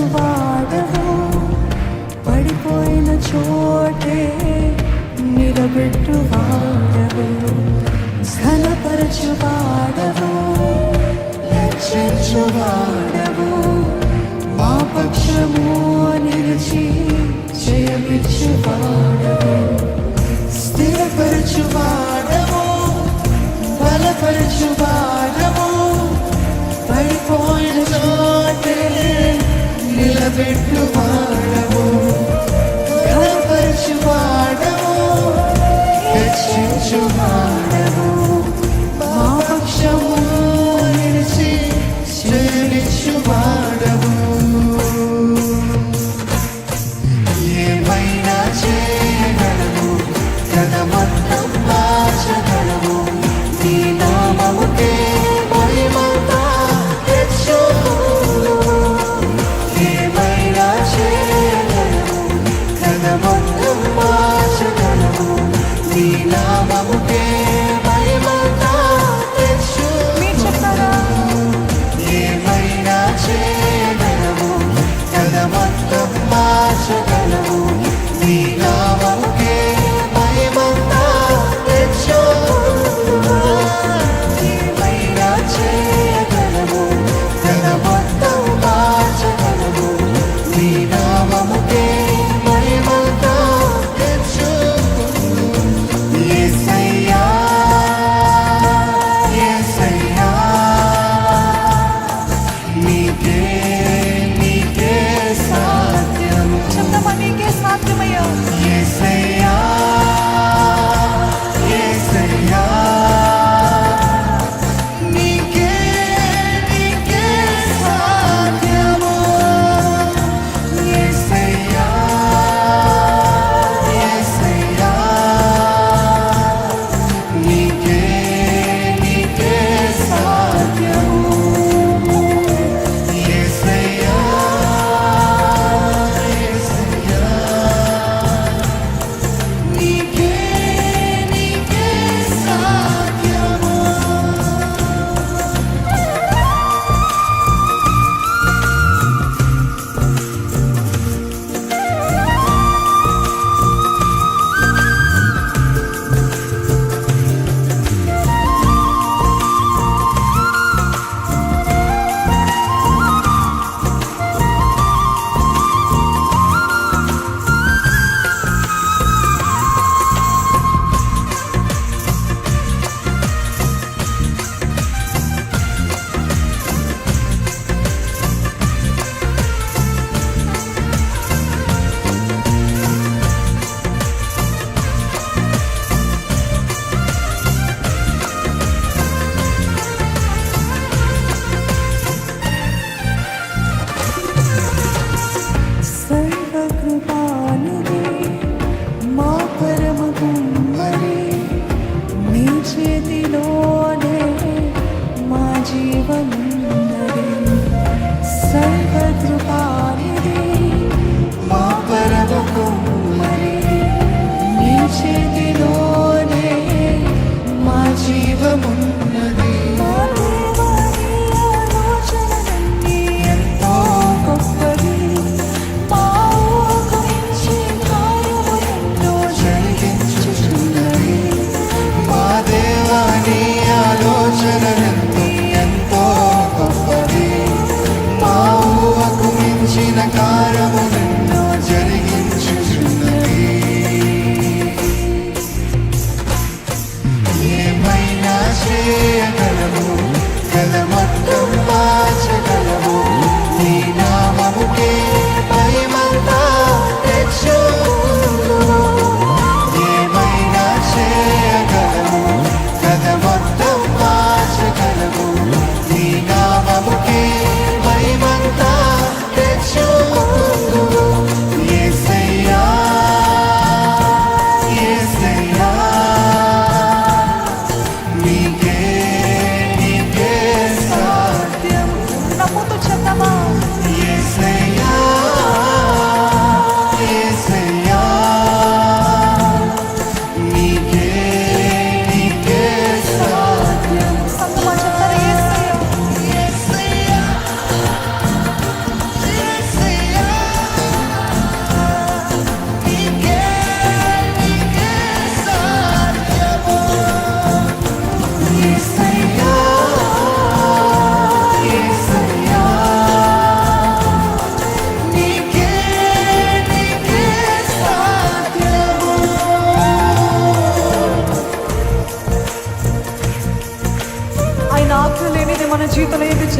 చేసిన వాడవు పడిపోయిన చోటే నిలబెట్టు వాడవు ఘనపరచు వాడవు రక్షించు వాడవు మా పక్షము నిలిచి జయమిచ్చు వాడవు స్థిరపరచు వాడవు బలపరచు వాడవు నిలబెట్టు వాడము కనపరచు వాడము రక్షించు వాడము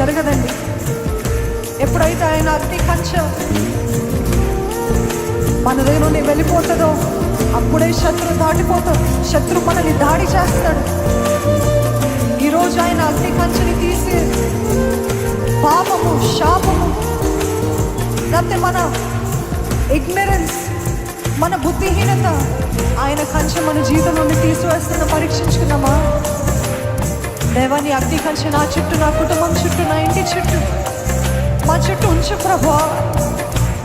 జరగదండి. ఎప్పుడైతే ఆయన అగ్ని కంచ మన దగ్గర నుండి వెళ్ళిపోతుందో అప్పుడే శత్రు దాటిపోతాడు శత్రు మనల్ని దాడి చేస్తాడు. ఈరోజు ఆయన అగ్ని కంచెని తీసి పాపము శాపము లేకపోతే మన ఇగ్నరెన్స్ మన బుద్ధిహీనత ఆయన కంచె మన జీవితం నుండి తీసివేస్తున్న పరీక్షించుకున్నామా దేవాన్ని అగ్ని నా చుట్టూ నా కుటుంబం చుట్టూ నా ఇంటి చుట్టూ. మా చుట్టూ ఉంచు ప్రభా.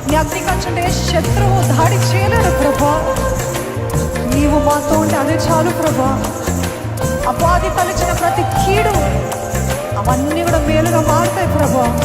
నీ అగ్ని శత్రువు దాడి చేయలేరు ప్రభా. నీవు మాతో ఉంటే అదే చాలు ప్రభా. అపాధి తలిచిన ప్రతి కీడు. అవన్నీ కూడా మేలుగా మారుతాయి ప్రభా.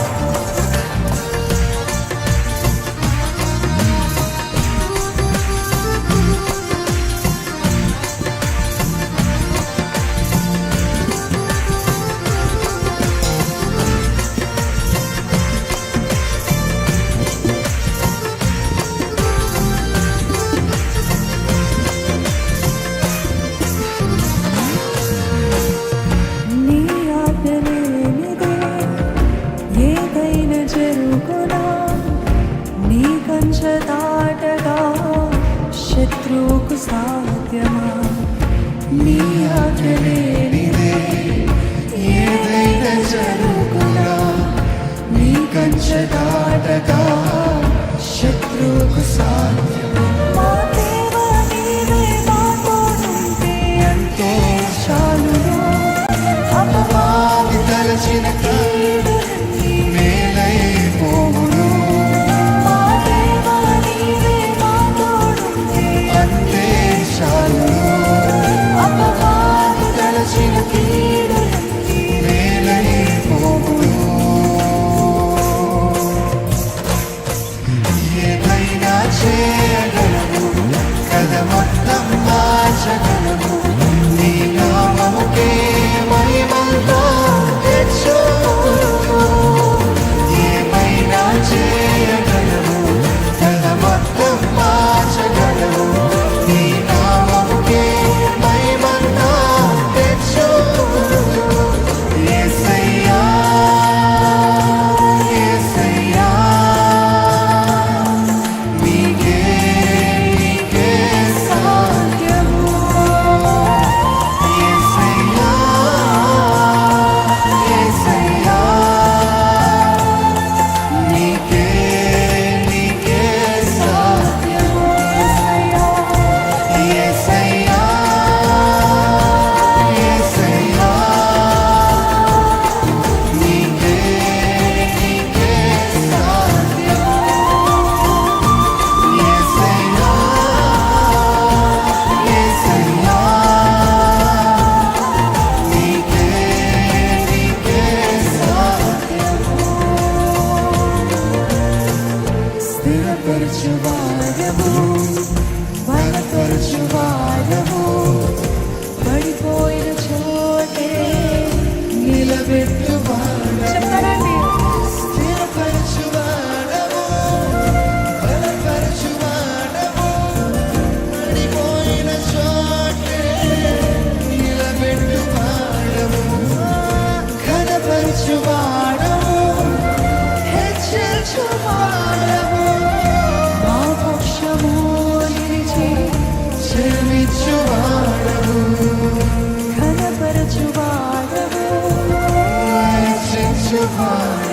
ఆజ్ఞలేనిదే ఏదైనా జరుగునా నీ కంచె దాటగా. heart.